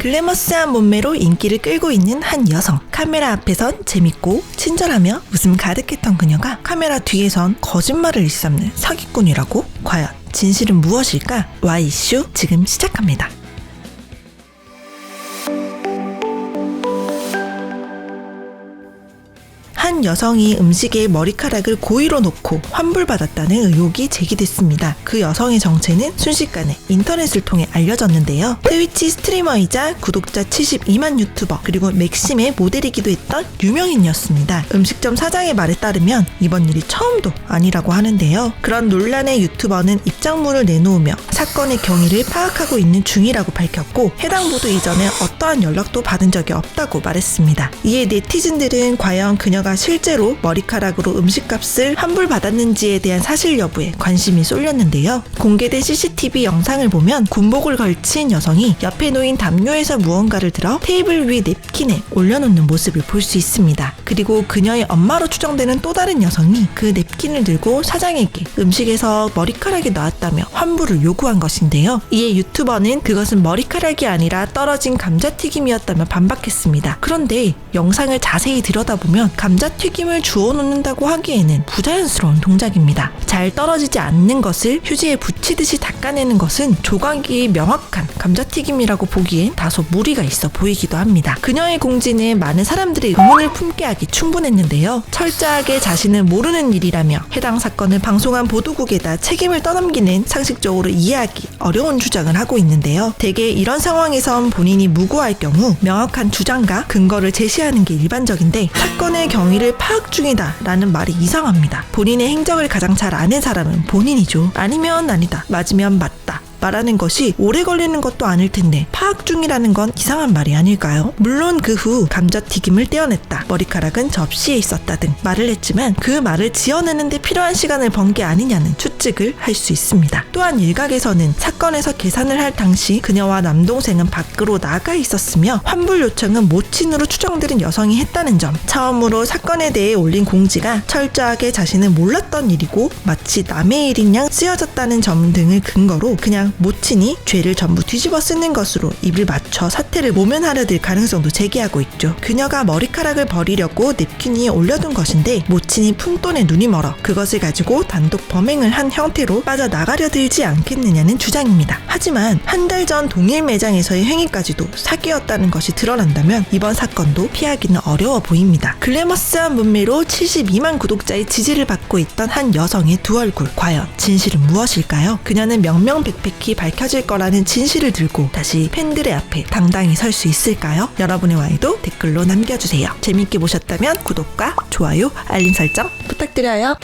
글래머스한 몸매로 인기를 끌고 있는 한 여성. 카메라 앞에선 재밌고 친절하며 웃음 가득했던 그녀가 카메라 뒤에선 거짓말을 일삼는 사기꾼이라고? 과연 진실은 무엇일까? Y 이슈 지금 시작합니다. 한 여성이 음식에 머리카락을 고의로 놓고 환불받았다는 의혹이 제기됐습니다. 그 여성의 정체는 순식간에 인터넷을 통해 알려졌는데요. 트위치 스트리머이자 구독자 72만 유튜버 그리고 맥심의 모델이기도 했던 유명인이었습니다. 음식점 사장의 말에 따르면 이번 일이 처음도 아니라고 하는데요. 그런 논란의 유튜버는 입장문을 내놓으며 사건의 경위를 파악하고 있는 중이라고 밝혔고 해당 보도 이전에 어떠한 연락도 받은 적이 없다고 말했습니다. 이에 네티즌들은 과연 그녀가 실제로 머리카락으로 음식값을 환불받았는지에 대한 사실 여부에 관심이 쏠렸는데요. 공개된 CCTV 영상을 보면 군복을 걸친 여성이 옆에 놓인 담요에서 무언가를 들어 테이블 위 냅킨에 올려놓는 모습을 볼 수 있습니다. 그리고 그녀의 엄마로 추정되는 또 다른 여성이 그 냅킨을 들고 사장에게 음식에서 머리카락이 나왔다며 환불을 요구한 것인데요. 이에 유튜버는 그것은 머리카락이 아니라 떨어진 감자튀김이었다며 반박했습니다. 그런데 영상을 자세히 들여다보면 감자 튀김을 주워 놓는다고 하기에는 부자연스러운 동작입니다. 잘 떨어지지 않는 것을 휴지에 붙이듯이 닦아내는 것은 조각이 명확한 감자튀김이라고 보기엔 다소 무리가 있어 보이기도 합니다. 그녀의 공지는 많은 사람들의 의문을 품게 하기 충분했는데요. 철저하게 자신은 모르는 일이라며 해당 사건을 방송한 보도국에다 책임을 떠넘기는 상식적으로 이해하기 어려운 주장을 하고 있는데요. 대개 이런 상황에선 본인이 무고할 경우 명확한 주장과 근거를 제시하는 게 일반적인데 사건의 경 위를 파악 중이다 라는 말이 이상합니다. 본인의 행적을 가장 잘 아는 사람은 본인이죠. 아니면 아니다. 맞으면 맞다. 말하는 것이 오래 걸리는 것도 아닐 텐데 파악 중이라는 건 이상한 말이 아닐까요? 물론 그 후 감자튀김을 떼어냈다. 머리카락은 접시에 있었다 등 말을 했지만 그 말을 지어내는데 필요한 시간을 번 게 아니냐는 추측을 할 수 있습니다. 또한 일각에서는 사건에서 계산을 할 당시 그녀와 남동생은 밖으로 나가 있었으며 환불 요청은 모친으로 추정되는 여성이 했다는 점 처음으로 사건에 대해 올린 공지가 철저하게 자신은 몰랐던 일이고 마치 남의 일인 양 쓰여졌다는 점 등을 근거로 그냥 모친이 죄를 전부 뒤집어 쓰는 것으로 입을 맞춰 사태를 모면하려 들 가능성도 제기하고 있죠. 그녀가 머리카락을 버리려고 냅킨 위에 올려둔 것인데 모친이 푼돈에 눈이 멀어 그것을 가지고 단독 범행을 한 형태로 빠져나가려 들지 않겠느냐는 주장입니다. 하지만 한 달 전 동일 매장에서의 행위까지도 사기였다는 것이 드러난다면 이번 사건도 피하기는 어려워 보입니다. 글래머스한 문매로 72만 구독자의 지지를 받고 있던 한 여성의 두 얼굴 과연 진실은 무엇일까요? 그녀는 명명백백 히 밝혀질 거라는 진실을 들고 다시 팬들의 앞에 당당히 설 수 있을까요? 여러분의 와이도 댓글로 남겨주세요. 재밌게 보셨다면 구독과 좋아요, 알림 설정 부탁드려요.